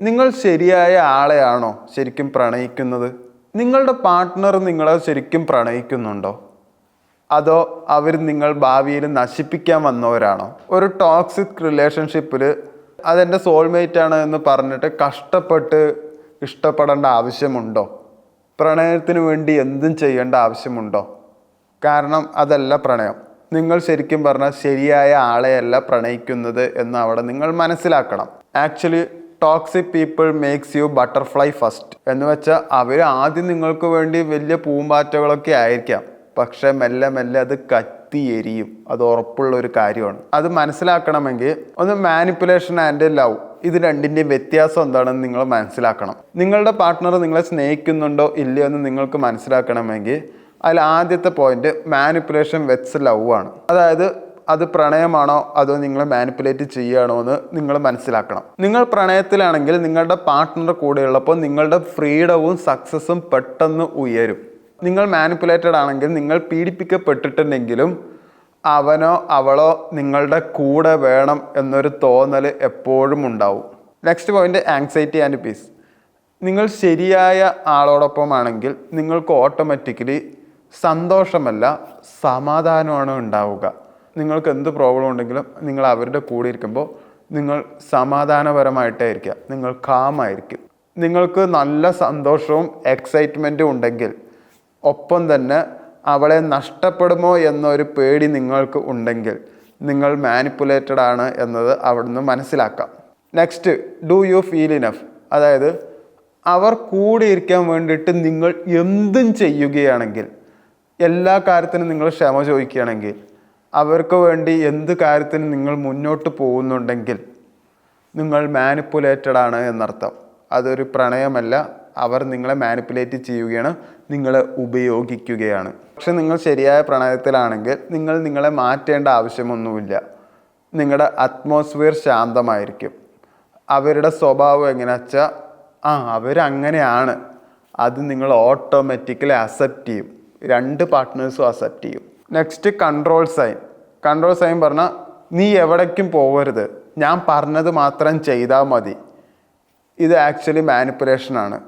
നിങ്ങൾ ശരിയായ ആളെയാണോ ശരിക്കും പ്രണയിക്കുന്നത്? നിങ്ങളുടെ പാർട്ട്ണർ നിങ്ങളെ ശരിക്കും പ്രണയിക്കുന്നുണ്ടോ? അതോ അവർ നിങ്ങൾ ഭാവിയിൽ നശിപ്പിക്കാൻ വന്നവരാണോ? ഒരു ടോക്സിക് റിലേഷൻഷിപ്പിൽ അതെന്റെ സോൾമേറ്റ് ആണ് എന്ന് പറഞ്ഞിട്ട് കഷ്ടപ്പെട്ട് ഇഷ്ടപ്പെടേണ്ട ആവശ്യമുണ്ടോ? പ്രണയത്തിന് വേണ്ടി എന്തും ചെയ്യേണ്ട ആവശ്യമുണ്ടോ? കാരണം അതല്ല പ്രണയം. നിങ്ങൾ ശരിക്കും പറഞ്ഞാൽ ശരിയായ ആളെയല്ല പ്രണയിക്കുന്നത് എന്ന് അവിടെ നിങ്ങൾ മനസ്സിലാക്കണം. Actually toxic people makes you butterfly first എന്ന് വെച്ചാൽ അവർ ആദ്യം നിങ്ങൾക്ക് വേണ്ടി വലിയ പൂമ്പാറ്റകളൊക്കെ ആയിരിക്കാം. പക്ഷെ മെല്ലെ മെല്ലെ അത് കത്തി എരിയും. അത് ഉറപ്പുള്ള ഒരു കാര്യമാണ്. അത് മനസ്സിലാക്കണമെങ്കിൽ ഒന്ന് മാനിപ്പുലേഷൻ ആൻഡ് ലവ് ഇത് രണ്ടിന്റെയും വ്യത്യാസം എന്താണെന്ന് നിങ്ങൾ മനസ്സിലാക്കണം. നിങ്ങളുടെ പാർട്ട്ണർ നിങ്ങളെ സ്നേഹിക്കുന്നുണ്ടോ ഇല്ലയോ എന്ന് നിങ്ങൾക്ക് മനസ്സിലാക്കണമെങ്കിൽ അതിൽ ആദ്യത്തെ പോയിന്റ് മാനിപ്പുലേഷൻ വെറ്റ്സ് ലവ് ആണ്. അതായത് അത് പ്രണയമാണോ? അതോ നിങ്ങൾ മാനിപ്പുലേറ്റ് ചെയ്യുകയാണോ എന്ന് നിങ്ങൾ മനസ്സിലാക്കണം. നിങ്ങൾ പ്രണയത്തിലാണെങ്കിൽ നിങ്ങളുടെ പാർട്ട്ണർ കൂടെയുള്ളപ്പോൾ നിങ്ങളുടെ ഫ്രീഡവും സക്സസ്സും പെട്ടെന്ന് ഉയരും. നിങ്ങൾ മാനിപ്പുലേറ്റഡ് ആണെങ്കിൽ നിങ്ങൾ പീഡിപ്പിക്കപ്പെട്ടിട്ടുണ്ടെങ്കിലും അവനോ അവളോ നിങ്ങളുടെ കൂടെ വേണം എന്നൊരു തോന്നൽ എപ്പോഴും ഉണ്ടാവും. Next point anxiety and peace നിങ്ങൾ ശരിയായ ആളോടൊപ്പമാണെങ്കിൽ നിങ്ങൾക്ക് ഓട്ടോമാറ്റിക്കലി സന്തോഷമല്ല സമാധാനമാണ് ഉണ്ടാവുക. നിങ്ങൾക്ക് എന്ത് പ്രോബ്ലം ഉണ്ടെങ്കിലും നിങ്ങൾ അവരുടെ കൂടെ ഇരിക്കുമ്പോൾ നിങ്ങൾ സമാധാനപരമായിട്ടായിരിക്കുക. നിങ്ങൾ കാമായിരിക്കും. നിങ്ങൾക്ക് നല്ല സന്തോഷവും എക്സൈറ്റ്മെന്റും ഉണ്ടെങ്കിൽ ഒപ്പം തന്നെ അവളെ നഷ്ടപ്പെടുമോ എന്നൊരു പേടി നിങ്ങൾക്ക് ഉണ്ടെങ്കിൽ നിങ്ങൾ മാനിപ്പുലേറ്റഡ് ആണ് എന്നത് അവിടുന്ന് മനസ്സിലാക്കാം. Next do you feel enough അതായത് അവർ കൂടെ ഇരിക്കാൻ വേണ്ടിയിട്ട് നിങ്ങൾ എന്തും ചെയ്യുകയാണെങ്കിൽ എല്ലാ കാര്യത്തിനും നിങ്ങൾ ക്ഷമ ചോദിക്കുകയാണെങ്കിൽ അവർക്ക് വേണ്ടി എന്ത് കാര്യത്തിന് നിങ്ങൾ മുന്നോട്ട് പോകുന്നുണ്ടെങ്കിൽ നിങ്ങൾ മാനിപ്പുലേറ്റഡ് ആണ് എന്നർത്ഥം. അതൊരു പ്രണയമല്ല. അവർ നിങ്ങളെ മാനിപ്പുലേറ്റ് ചെയ്യുകയാണ് നിങ്ങളെ ഉപയോഗിക്കുകയാണ്. പക്ഷെ നിങ്ങൾ ശരിയായ പ്രണയത്തിലാണെങ്കിൽ നിങ്ങൾ നിങ്ങളെ മാറ്റേണ്ട ആവശ്യമൊന്നുമില്ല. നിങ്ങളുടെ അറ്റ്മോസ്ഫിയർ ശാന്തമായിരിക്കും. അവരുടെ സ്വഭാവം എങ്ങനെയാ വെച്ചാൽ ആ അവരങ്ങനെയാണ്. അത് നിങ്ങൾ ഓട്ടോമാറ്റിക്കലി അക്സെപ്റ്റ് ചെയ്യും. രണ്ട് പാർട്ട്നേഴ്സും അക്സെപ്റ്റ് ചെയ്യും. Next control sign control sign പറഞ്ഞാൽ നീ എവിടേക്കും പോകരുത് ഞാൻ പറഞ്ഞത് മാത്രം ചെയ്താൽ മതി. ഇത് ആക്ച്വലി മാനിപ്പുലേഷനാണ്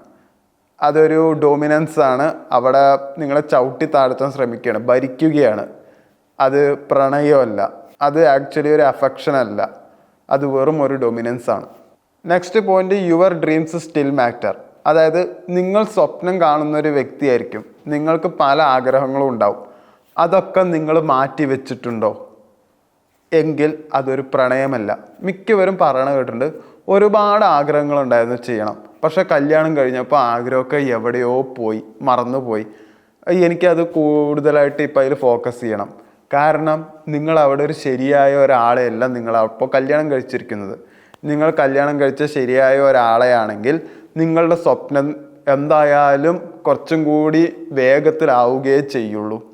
അതൊരു ഡോമിനൻസ് ആണ്. അവിടെ നിങ്ങളെ ചവിട്ടി താഴ്ത്താൻ ശ്രമിക്കുകയാണ് ഭരിക്കുകയാണ്. അത് പ്രണയമല്ല. അത് ആക്ച്വലി ഒരു അഫെക്ഷൻ അല്ല. അത് വെറും ഒരു ഡൊമിനൻസ് ആണ്. Next point your dreams still matter അതായത് നിങ്ങൾ സ്വപ്നം കാണുന്ന ഒരു വ്യക്തിയായിരിക്കും. നിങ്ങൾക്ക് പല ആഗ്രഹങ്ങളും ഉണ്ടാവും. അതൊക്കെ നിങ്ങൾ മാറ്റി വെച്ചിട്ടുണ്ടോ? എങ്കിൽ അതൊരു പ്രണയമല്ല. മിക്കവരും പറയണ കേട്ടിട്ടുണ്ട് ഒരുപാട് ആഗ്രഹങ്ങളുണ്ടായിരുന്നു ചെയ്യണം. പക്ഷെ കല്യാണം കഴിഞ്ഞപ്പോൾ ആഗ്രഹമൊക്കെ എവിടെയോ പോയി മറന്നുപോയി. എനിക്കത് കൂടുതലായിട്ട് ഇപ്പം അതിൽ ഫോക്കസ് ചെയ്യണം. കാരണം നിങ്ങൾ അവിടെ ഒരു ശരിയായ ഒരാളെയല്ല നിങ്ങൾ അപ്പോൾ കല്യാണം കഴിച്ചിരിക്കുന്നത്. നിങ്ങൾ കല്യാണം കഴിച്ച ശരിയായ ഒരാളെയാണെങ്കിൽ നിങ്ങളുടെ സ്വപ്നം എന്തായാലും കുറച്ചും കൂടി വേഗത്തിലാവുകയേ ചെയ്യുള്ളൂ.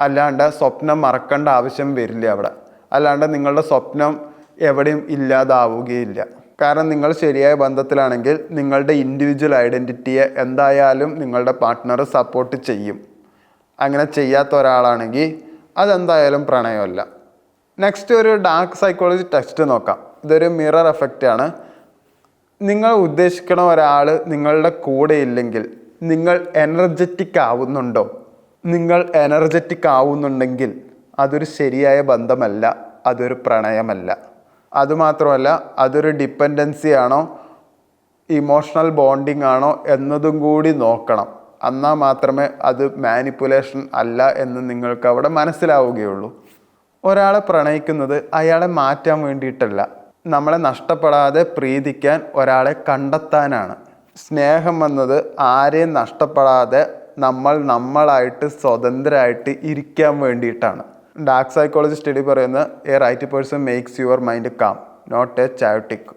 അല്ലാണ്ട് സ്വപ്നം മറക്കേണ്ട ആവശ്യം വരില്ല അവിടെ. അല്ലാണ്ട് നിങ്ങളുടെ സ്വപ്നം എവിടെയും ഇല്ലാതാവുകയില്ല. കാരണം നിങ്ങൾ ശരിയായ ബന്ധത്തിലാണെങ്കിൽ നിങ്ങളുടെ ഇൻഡിവിജ്വൽ ഐഡന്റിറ്റിയെ എന്തായാലും നിങ്ങളുടെ പാർട്ട്ണർ സപ്പോർട്ട് ചെയ്യും. അങ്ങനെ ചെയ്യാത്ത ഒരാളാണെങ്കിൽ അതെന്തായാലും പ്രണയമല്ല. നെക്സ്റ്റ് ഒരു ഡാർക്ക് സൈക്കോളജി ടെസ്റ്റ് നോക്കാം. ഇതൊരു മിറർ എഫക്റ്റ് ആണ്. നിങ്ങൾ ഉദ്ദേശിക്കണ ഒരാൾ നിങ്ങളുടെ കൂടെ ഇല്ലെങ്കിൽ നിങ്ങൾ എനർജറ്റിക് ആവുന്നുണ്ടോ? നിങ്ങൾ എനർജറ്റിക് ആവുന്നുണ്ടെങ്കിൽ അതൊരു ശരിയായ ബന്ധമല്ല അതൊരു പ്രണയമല്ല. അതുമാത്രമല്ല അതൊരു ഡിപ്പെൻഡൻസി ആണോ ഇമോഷണൽ ബോണ്ടിങ് ആണോ എന്നതും കൂടി നോക്കണം. എന്നാൽ മാത്രമേ അത് മാനിപ്പുലേഷൻ അല്ല എന്ന് നിങ്ങൾക്ക് അവിടെ മനസ്സിലാവുകയുള്ളൂ. ഒരാളെ പ്രണയിക്കുന്നത് അയാളെ മാറ്റാൻ വേണ്ടിയിട്ടല്ല. നമ്മളെ നഷ്ടപ്പെടാതെ പ്രീതിക്കാൻ ഒരാളെ കണ്ടെത്താനാണ്. സ്നേഹം എന്നത് ആരെയും നഷ്ടപ്പെടാതെ നമ്മൾ നമ്മളായിട്ട് സ്വതന്ത്രമായിട്ട് ഇരിക്കാൻ വേണ്ടിയിട്ടാണ്. ഡാർക്ക് സൈക്കോളജി സ്റ്റഡി പറയുന്നത് a right person makes your mind calm not a chaotic